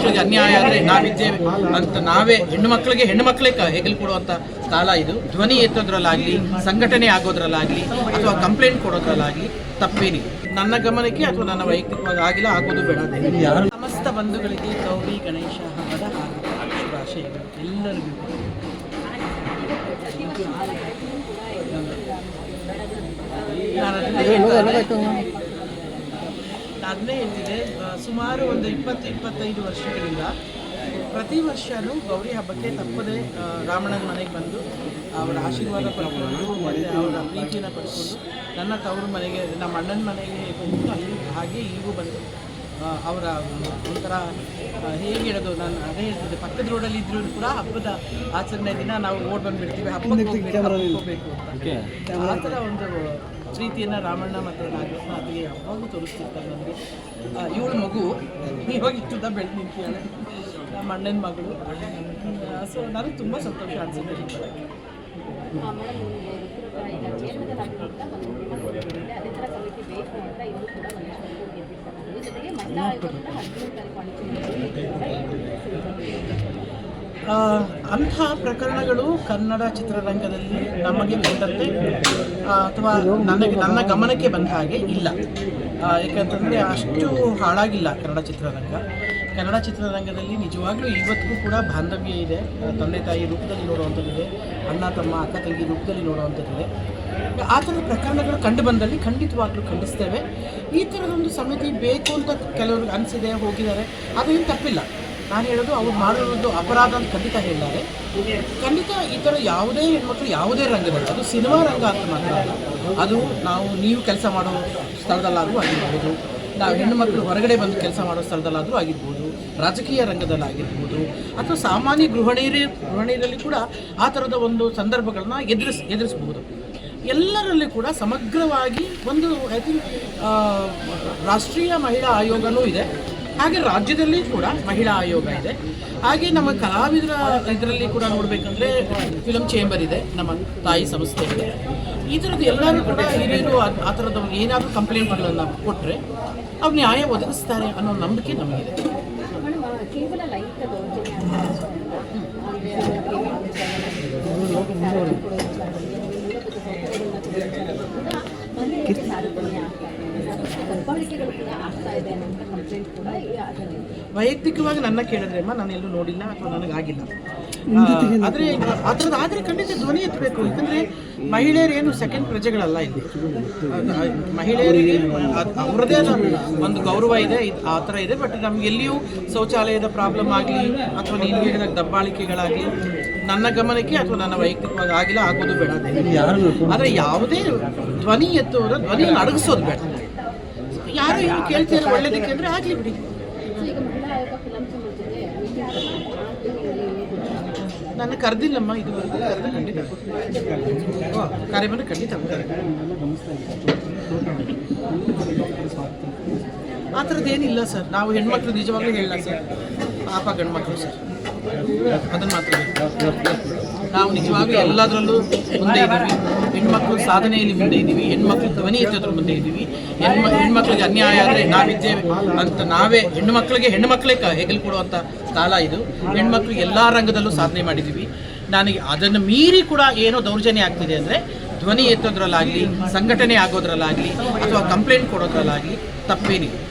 ಹೆಣ್ಮಕ್ಳಿಗೆ ಅನ್ಯಾಯ ಆದರೆ ನಾವಿದ್ದೇವೆ ಅಂತ ನಾವೇ ಹೆಣ್ಣು ಮಕ್ಕಳಿಗೆ ಹೆಣ್ಣು ಮಕ್ಕಳೇ ಹೆಗಲು ಕೊಡುವಂಥ ಕಾಲ ಇದು. ಧ್ವನಿ ಎತ್ತೋದ್ರಲ್ಲಾಗಲಿ ಸಂಘಟನೆ ಆಗೋದ್ರಲ್ಲಾಗಲಿ ಅಥವಾ ಕಂಪ್ಲೇಂಟ್ ಕೊಡೋದ್ರಲ್ಲಾಗಲಿ ತಪ್ಪೇನಿಲ್ಲ. ನನ್ನ ಗಮನಕ್ಕೆ ಅಥವಾ ನನ್ನ ವೈಯಕ್ತಿಕವಾಗಿ ಆಗಿಲ್ಲ ಆಗೋದು ಬೇಡ ಸಮಸ್ತ ಬಂಧುಗಳಿಗೆ ಗೌರಿ ಗಣೇಶ ಹಬ್ಬದ ಶುಭಾಶಯಗಳು ಎಲ್ಲರಿಗೂ. ನಾನು ಅದನ್ನೇ ಹೇಳ್ತಾ ಇದ್ದೆ. ಅದನ್ನೇ ಹೇಳ್ತಿದ್ದೆ ಆ, ಸುಮಾರು ಒಂದು ಇಪ್ಪತ್ತು ಇಪ್ಪತ್ತೈದು ವರ್ಷಗಳಿಂದ ಪ್ರತಿ ವರ್ಷವೂ ಗೌರಿ ಹಬ್ಬಕ್ಕೆ ತಪ್ಪದೆ ರಾಮಣ್ಣನ ಮನೆಗೆ ಬಂದು ಅವರ ಆಶೀರ್ವಾದ ಪಡ್ಕೊಂಡು ಮತ್ತು ಅವರ ಪ್ರೀತಿಯನ್ನು ಪಡ್ಕೊಂಡು ನನ್ನ ತವರು ಮನೆಗೆ ನಮ್ಮ ಅಣ್ಣನ ಮನೆಗೆ ಬಂದು ಅಲ್ಲಿ ಹಾಗೆ ಈಗೂ ಬಂದು ಅವರ ಒಂಥರ ಹೇಗೆ ಹೇಳೋದು ನಾನು ಅದೇ ಹೇಳ್ತಿದ್ದೆ ಪಕ್ಕದ ರೋಡಲ್ಲಿ ಇದ್ರೂ ಕೂಡ ಹಬ್ಬದ ಆಚರಣೆ ದಿನ ನಾವು ಓಡ್ ಬಂದುಬಿಡ್ತೀವಿ ಹಬ್ಬಕ್ಕೆ ಹೋಗ್ಬೇಕು, ಹಬ್ಬಕ್ಕೆ ಹೋಗ್ಬೇಕು ಅಂತ. ಆ ಥರ ಒಂದು ಪ್ರೀತಿಯನ್ನು ರಾಮಣ್ಣ ಮತ್ತು ನಾಗರತ್ನಾಥಿಗೆ ಯಾವಾಗಲೂ ತೋರಿಸ್ತಿರ್ತಾರೆ ನನಗೆ ಇವಳು ಮಗು, ಇವಾಗ ಇಷ್ಟುದ ಬೆಳೆದು ನಿಂತಿದ್ದಾಳೆ ನಮ್ಮ ಅಣ್ಣನ ಮಗಳು. ಸೊ ನನಗೆ ತುಂಬ ಸಂತೋಷ ಅನಿಸುತ್ತೆ ಅಂಥ ಪ್ರಕರಣಗಳು ಕನ್ನಡ ಚಿತ್ರರಂಗದಲ್ಲಿ ನಮಗೆ ಬಂದಂತೆ ಅಥವಾ ನನಗೆ ನನ್ನ ಗಮನಕ್ಕೆ ಬಂದ ಹಾಗೆ ಇಲ್ಲ. ಯಾಕಂತಂದರೆ ಅಷ್ಟು ಹಾಳಾಗಿಲ್ಲ ಕನ್ನಡ ಚಿತ್ರರಂಗ. ಕನ್ನಡ ಚಿತ್ರರಂಗದಲ್ಲಿ ನಿಜವಾಗ್ಲೂ ಇವತ್ತಿಗೂ ಕೂಡ ಬಾಂಧವ್ಯ ಇದೆ. ತಂದೆ ತಾಯಿ ರೂಪದಲ್ಲಿ ನೋಡುವಂಥದ್ದಿದೆ, ಅಣ್ಣ, ತಮ್ಮ, ಅಕ್ಕ, ತಂಗಿ ರೂಪದಲ್ಲಿ ನೋಡುವಂಥದ್ದಿದೆ. ಆ ಥರದ ಪ್ರಕರಣಗಳು ಕಂಡು ಬಂದಲ್ಲಿ ಖಂಡಿತವಾಗ್ಲೂ ಖಂಡಿಸ್ತೇವೆ. ಈ ಥರದೊಂದು ಸಮಿತಿ ಬೇಕು ಅಂತ ಕೆಲವ್ರಿಗೆ ಅನಿಸಿದೆ, ಹೋಗಿದ್ದಾರೆ. ಅದೇನು ತಪ್ಪಿಲ್ಲ. ನಾನು ಹೇಳೋದು, ಅವ್ರು ಮಾಡಿರೋದು ಅಪರಾಧ ಅಂತ ಖಂಡಿತ ಹೇಳಿದ್ದಾರೆ. ಖಂಡಿತ ಈ ಥರ ಯಾವುದೇ ಹೆಣ್ಮಕ್ಳು ಯಾವುದೇ ರಂಗದಲ್ಲಿ ಅದು ಸಿನಿಮಾ ರಂಗ ಅಂತ ಮಾತ್ರ ಅದು ನಾವು, ನೀವು ಕೆಲಸ ಮಾಡೋ ಸ್ಥಳದಲ್ಲಾದರೂ ಆಗಿರ್ಬೋದು. ನಾವು ಹೆಣ್ಣು ಮಕ್ಕಳು ಹೊರಗಡೆ ಬಂದು ಕೆಲಸ ಮಾಡೋ ಸ್ಥಳದಲ್ಲಾದರೂ ಆಗಿರ್ಬೋದು. ರಾಜಕೀಯ ರಂಗದಲ್ಲಾಗಿರ್ಬೋದು ಅಥವಾ ಸಾಮಾನ್ಯ ಗೃಹಿಣಿಯರೇ ಗೃಹಿಣಿಯರಲ್ಲಿ ಕೂಡ ಆ ಥರದ ಒಂದು ಸಂದರ್ಭಗಳನ್ನ ಎದುರಿಸ್, ಎದುರಿಸ್ಬೋದು. ಎಲ್ಲರಲ್ಲಿ ಕೂಡ ಸಮಗ್ರವಾಗಿ ಒಂದು ಐ ಥಿಂಕ್ ರಾಷ್ಟ್ರೀಯ ಮಹಿಳಾ ಆಯೋಗನೂ ಇದೆ. ಹಾಗೆ ರಾಜ್ಯದಲ್ಲಿ ಕೂಡ ಮಹಿಳಾ ಆಯೋಗ ಇದೆ. ಹಾಗೆ ನಮ್ಮ ಕಲಾವಿದರ ಇದರಲ್ಲಿ ಕೂಡ ನೋಡಬೇಕಂದ್ರೆ ಫಿಲಮ್ ಚೇಂಬರ್ ಇದೆ, ನಮ್ಮ ತಾಯಿ ಸಂಸ್ಥೆ ಇದೆ. ಈ ಥರದ್ದು ಎಲ್ಲರೂ ಕೂಡ ಹಿರಿಯರು ಆ- ಥರದ ಏನಾದರೂ ಕಂಪ್ಲೇಂಟ್ಗಳನ್ನು ಕೊಟ್ಟರೆ ಅವ್ರು ನ್ಯಾಯ ಒದಗಿಸ್ತಾರೆ ಅನ್ನೋ ನಂಬಿಕೆ ನಮಗಿದೆ. ಕೇವಲ ವೈಯಕ್ತಿಕವಾಗಿ ನನ್ನ ಕೇಳಿದ್ರೆ ಅಮ್ಮ ನಾನು ಎಲ್ಲೂ ನೋಡಿಲ್ಲ ಅಥವಾ ನನಗಾಗಿಲ್ಲ. ಆದರೆ ಆ ಥರದ್ದು ಆದರೆ ಖಂಡಿತ ಧ್ವನಿ ಎತ್ತಬೇಕು. ಯಾಕಂದರೆ ಮಹಿಳೆಯರೇನು ಏನು ಸೆಕೆಂಡ್ ಪ್ರಜೆಗಳಲ್ಲ ಇಲ್ಲಿ. ಮಹಿಳೆಯರಿಗೆ ಅವರದೇ ಅವ್ರದ್ದೇ ಒಂದು ಗೌರವ ಇದೆ ಆ ಥರ ಇದೆ. ಬಟ್ ನಮ್ಗೆ ಎಲ್ಲಿಯೂ ಶೌಚಾಲಯದ ಪ್ರಾಬ್ಲಮ್ ಆಗಲಿ ಅಥವಾ ನೀನು ಹೇಳಿದ ದಬ್ಬಾಳಿಕೆಗಳಾಗಲಿ ನನ್ನ ಗಮನಕ್ಕೆ ಅಥವಾ ನನ್ನ ವೈಯಕ್ತಿಕವಾಗಿ ಆಗಿಲ್ಲ ಆಗೋದು ಬೇಡ. ಆದರೆ ಯಾವುದೇ ಧ್ವನಿ ಎತ್ತುವುದ ಧ್ವನಿ ಅಡಗಿಸೋದು ಬೇಡ. ಯಾರು ಏನು ಕೇಳ್ತಿಲ್ಲ ಒಳ್ಳೇದಕ್ಕೆ ಅಂದರೆ ಆಗಲಿ ಬಿಡಿ. ನನ್ನ ಕರೆದಿಲ್ಲಮ್ಮ ಇದುವರೆಗೂ ಕರೆದ ಖಂಡಿತ ಖಂಡಿತ ಆ ಥರದ್ದೇನಿಲ್ಲ ಸರ್. ನಾವು ಹೆಣ್ಮಕ್ಳು ನಿಜವಾಗ್ಲೂ ಹೇಳಲ್ಲ ಸರ್. ಪಾಪ ಗಂಡ್ಮಕ್ಳು ಸರ್. ಅದನ್ನು ಮಾತ್ರ. ನಾವು ನಿಜವಾಗ್ಲೂ ಎಲ್ಲದರಲ್ಲೂ ಮುಂದೆ ಇದ್ದೀವಿ. ಹೆಣ್ಮಕ್ಳು ಸಾಧನೆಯಲ್ಲಿ ಮುಂದೆ ಇದ್ದೀವಿ. ಹೆಣ್ಮಕ್ಳು ಧ್ವನಿ ಎತ್ತೋದ್ರ ಮುಂದೆ ಇದ್ದೀವಿ. ಹೆಣ್ಮ, ಹೆಣ್ಮಕ್ಳಿಗೆ ಅನ್ಯಾಯ ಆದರೆ ನಾವಿದ್ದೇವೆ ಅಂತ ನಾವೇ ಹೆಣ್ಣು ಮಕ್ಕಳಿಗೆ ಕ, ಹೆಗಲು ಕೊಡುವಂಥ ಕಾಲ ಇದು. ಹೆಣ್ಮಕ್ಳು ಎಲ್ಲ ರಂಗದಲ್ಲೂ ಸಾಧನೆ ಮಾಡಿದ್ದೀವಿ. ನನಗೆ ಅದನ್ನು ಮೀರಿ ಕೂಡ ಏನೋ ದೌರ್ಜನ್ಯ ಆಗ್ತಿದೆ ಅಂದರೆ ಧ್ವನಿ ಎತ್ತೋದ್ರಲ್ಲಾಗಲಿ, ಸಂಘಟನೆ ಆಗೋದ್ರಲ್ಲಾಗಲಿ ಅಥವಾ ಕಂಪ್ಲೇಂಟ್ ಕೊಡೋದ್ರಲ್ಲಾಗಲಿ ತಪ್ಪೇನಿಲ್ಲ